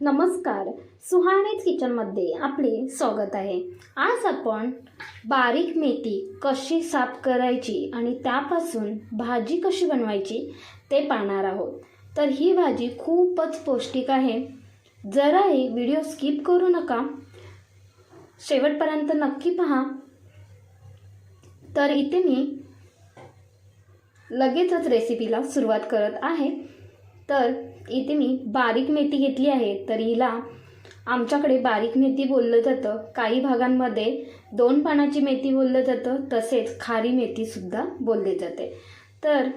नमस्कार सुहाणीच किचनमध्ये आपले स्वागत आहे. आज आपण बारीक मेथी कशी साफ करायची आणि त्यापासून भाजी कशी बनवायची ते पाहणार आहोत. तर ही भाजी खूपच पौष्टिक आहे. जराही व्हिडिओ स्किप करू नका. शेवटपर्यंत नक्की पहा. तर इथे मी लगेचच रेसिपीला सुरुवात करत आहे. तर इथे मी बारीक मेथी घेतली आहे. तर हिला आमच्याकडे बारीक मेथी बोललं जातं. काही भागांमध्ये दोन पानाची मेथी बोललं जातं. तसेच खारी मेथीसुद्धा बोलली जाते. तर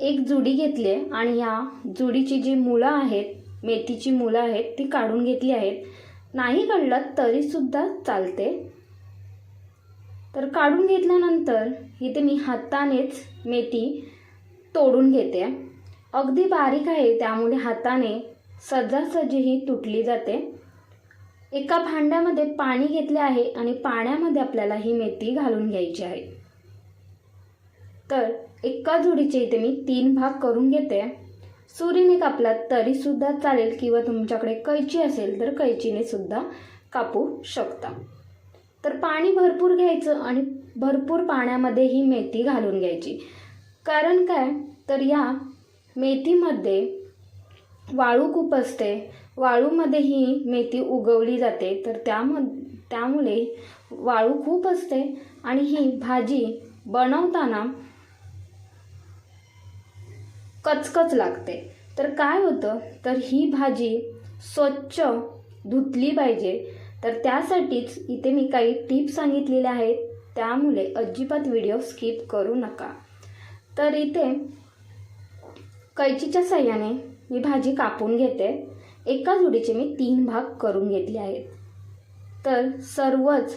एक जुडी घेतली आहे आणि या जुडीची जी मुळं आहेत मेथीची मुळं आहेत ती काढून घेतली आहेत. नाही काढलं तरीसुद्धा चालते. तर काढून घेतल्यानंतर इथे मी हातानेच मेथी तोडून घेते. अगदी बारीक आहे त्यामुळे हाताने सजासजी ही तुटली जाते. एका भांड्यामध्ये पाणी घेतले आहे आणि पाण्यामध्ये आपल्याला ही मेथी घालून घ्यायची आहे. तर एका जोडीचे इथे मी तीन भाग करून घेते. सुरीने कापला तरीसुद्धा चालेल किंवा तुमच्याकडे कैची असेल तर कैचीने सुद्धा कापू शकता. तर पाणी भरपूर घ्यायचं आणि भरपूर पाण्यामध्ये ही मेथी घालून घ्यायची. कारण काय? तर या मेथीमध्ये वाळू खूप असते. वाळूमध्ये ही मेथी उगवली जाते. तर त्याम त्यामुळे वाळू खूप असते आणि ही भाजी बनवताना कचकच लागते. तर काय होतं? तर ही भाजी स्वच्छ धुतली पाहिजे. तर त्यासाठीच इथे मी काही टिप्स सांगितलेल्या आहेत. त्यामुळे अजिबात व्हिडिओ स्किप करू नका. तर इथे कैचीच्या सहाय्याने मी भाजी कापून घेते. एका जुडीचे मी तीन भाग करून घेतले आहेत. तर सर्वच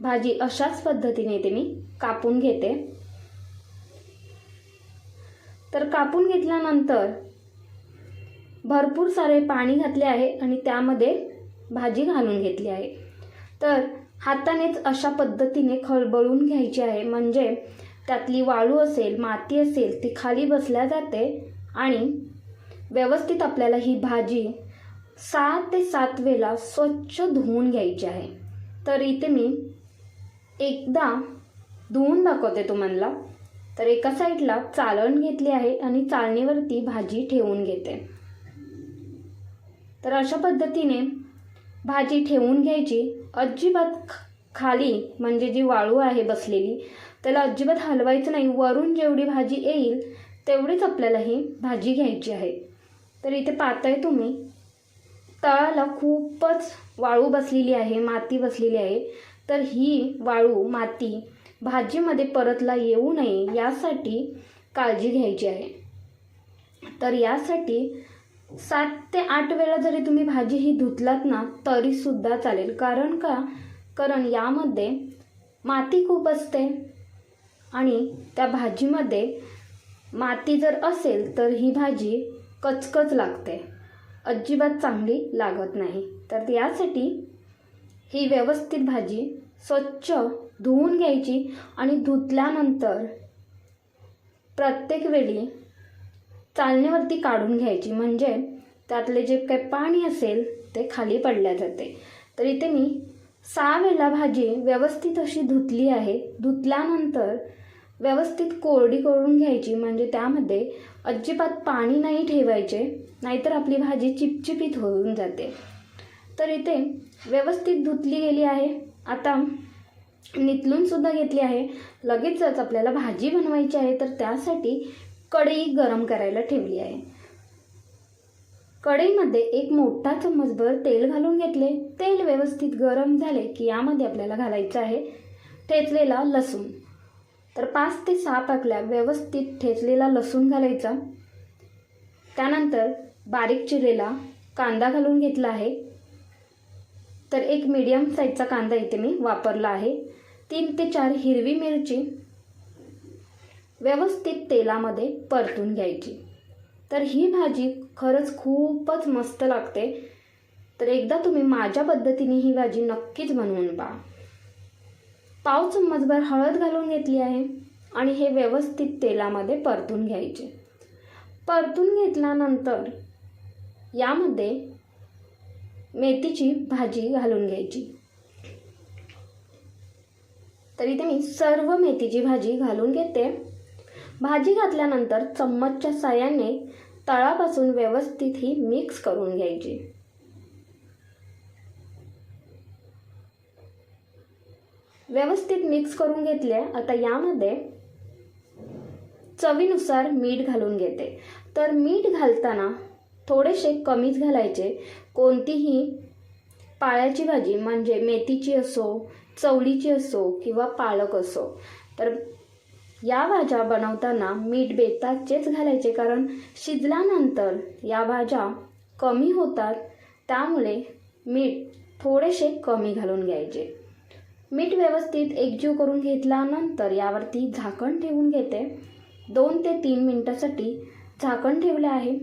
भाजी अशाच पद्धतीने ते मी कापून घेते. तर कापून घेतल्यानंतर भरपूर सारे पाणी घातले आहे आणि त्यामध्ये भाजी घालून घेतली आहे. तर हातानेच अशा पद्धतीने खळबळून घ्यायची आहे. म्हणजे त्यातली वाळू असेल माती असेल ती खाली बसल्या जाते. आणि व्यवस्थित आपल्याला ही भाजी सात ते सात वेळा स्वच्छ धुवून घ्यायची आहे. तर इथे मी एकदा धुवून दाखवते तुम्हाला. तर एका साईडला चालण घेतली आहे आणि चालणीवरती भाजी ठेवून घेते. तर अशा पद्धतीने भाजी ठेवून घ्यायची. अजिबात खाली म्हणजे जी वाळू आहे बसलेली त्याला अजिबात हलवायचं नाही. वरून जेवढी भाजी येईल तेवढीच आपल्याला ही भाजी घ्यायची आहे. तर इथे पाहताय तुम्ही तळाला खूपच वाळू बसलेली आहे माती बसलेली आहे. तर ही वाळू माती भाजीमध्ये परतला येऊ नये यासाठी काळजी घ्यायची आहे. तर यासाठी सात ते आठ वेळा जरी तुम्ही भाजी ही धुतलात ना तरीसुद्धा चालेल. कारण का? कारण यामध्ये माती खूप असते आणि त्या भाजीमध्ये माती जर असेल तर ही भाजी कचकच लागते. अजिबात चांगली लागत नाही. तर यासाठी ही व्यवस्थित भाजी स्वच्छ धुवून घ्यायची आणि धुतल्यानंतर प्रत्येक वेळी चालण्यावरती काढून घ्यायची. म्हणजे त्यातले जे काही पाणी असेल ते खाली पडल्या जाते. तर इथे मी सहा वेळा भाजी व्यवस्थित अशी धुतली आहे. धुतल्यानंतर व्यवस्थित कोरडी करून घ्यायची म्हणजे त्यामध्ये अजिबात पाणी नाही ठेवायचे नाहीतर आपली भाजी चिपचिपीत होऊन जाते. तर इथे व्यवस्थित धुतली गेली आहे. आता नितलूनसुद्धा घेतली आहे. लगेचच आपल्याला भाजी बनवायची आहे तर त्यासाठी कढई गरम करायला ठेवली आहे. कढईमध्ये एक मोठा चम्मचभर तेल घालून घेतले. तेल व्यवस्थित गरम झाले की यामध्ये आपल्याला घालायचं आहे. ठेचलेला लसूण. तर पाच ते सहा पाकल्या व्यवस्थित ठेचलेला लसूण घालायचा. त्यानंतर बारीक चिरलेला कांदा घालून घेतला आहे. तर एक मीडियम साईजचा कांदा इथे मी वापरला आहे. तीन ते चार हिरवी मिरची व्यवस्थित तेलामध्ये परतून घ्यायची. तर ही भाजी खरंच खूपच मस्त लागते. तर एकदा तुम्ही माझ्या पद्धतीने ही भाजी नक्कीच बनवून पहा. पाव चम्मचभर हळद घालून घेतली आहे आणि हे व्यवस्थित तेलामध्ये परतून घ्यायचे. परतून घेतल्यानंतर यामध्ये मेथीची भाजी घालून घ्यायची. तर इथे मी सर्व मेथीची भाजी घालून घेते. भाजी घातल्यानंतर चम्मचच्या साह्याने तळापासून व्यवस्थित ही मिक्स करून घ्यायची. व्यवस्थित मिक्स करून घेतले आता यामध्ये चवीनुसार मीठ घालून घेते. तर मीठ घालताना थोडेसे कमीच घालायचे. कोणतीही पाळ्याची भाजी म्हणजे मेथीची असो चवळीची असो किंवा पालक असो. तर या भाज्या बनवताना मीठ बेताचेच घालायचे कारण शिजल्यानंतर या भाज्या कमी होतात. त्यामुळे मीठ थोडेसे कमी घालून घ्यायचे. मीठ व्यवस्थित एकजीव करून घेतल्यानंतर यावरती झाकण ठेवून घेते. दोन ते तीन मिनटासाठी झाकण ठेवलं आहे.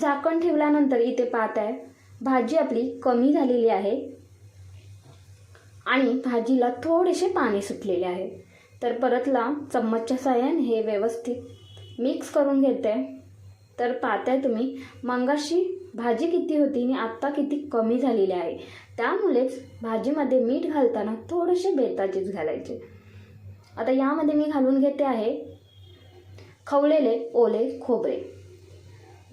झाकण ठेवल्यानंतर इथे पाहत आहे. भाजी आपली कमी झालेली आहे. आणि भाजीला थोडेसे पाणी सुटलेले आहे. तर परतला चम्मचच्या साह्याने हे व्यवस्थित मिक्स करून घेते. तर पाहताय तुम्ही. मंगाशी भाजी किती होती आणि आत्ता किती कमी झालेली आहे? त्यामुळेच भाजीमध्ये मीठ घालताना थोडेसे बेताचेच घालायचे. आता यामध्ये मी घालून घेते आहे खवलेले ओले खोबरे.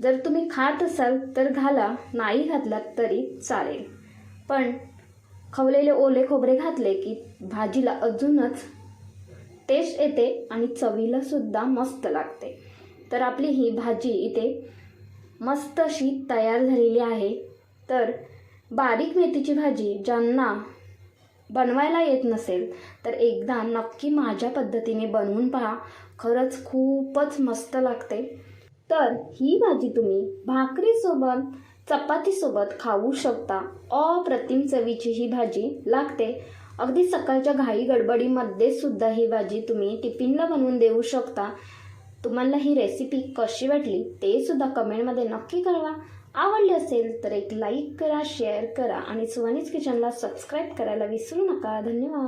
जर तुम्ही खात असाल तर घाला नाही घातलात तरी चालेल. पण खवलेले ओले खोबरे घातले की भाजीला अजूनच टेस्ट येते आणि चवीला सुद्धा मस्त लागते. तर आपली ही भाजी इथे मस्त अशी तयार झालेली आहे. तर बारीक मेथीची भाजी ज्यांना बनवायला येत नसेल तर एकदा नक्की माझ्या पद्धतीने बनवून पहा. खरंच खूपच मस्त लागते. तर ही भाजी तुम्ही भाकरीसोबत चपातीसोबत खाऊ शकता. अप्रतिम चवीची ही भाजी लागते. अगदी सकाळच्या घाई गडबडीमध्ये सुद्धा ही भाजी तुम्ही टिफिनला बनवून देऊ शकता. तुम्हाला ही रेसिपी कशी वाटली ते सुद्धा कमेंटमध्ये नक्की कळवा. आवडली असेल तर एक लाईक करा शेअर करा आणि सुवानीज किचनला सबस्क्राईब करायला विसरू नका. धन्यवाद.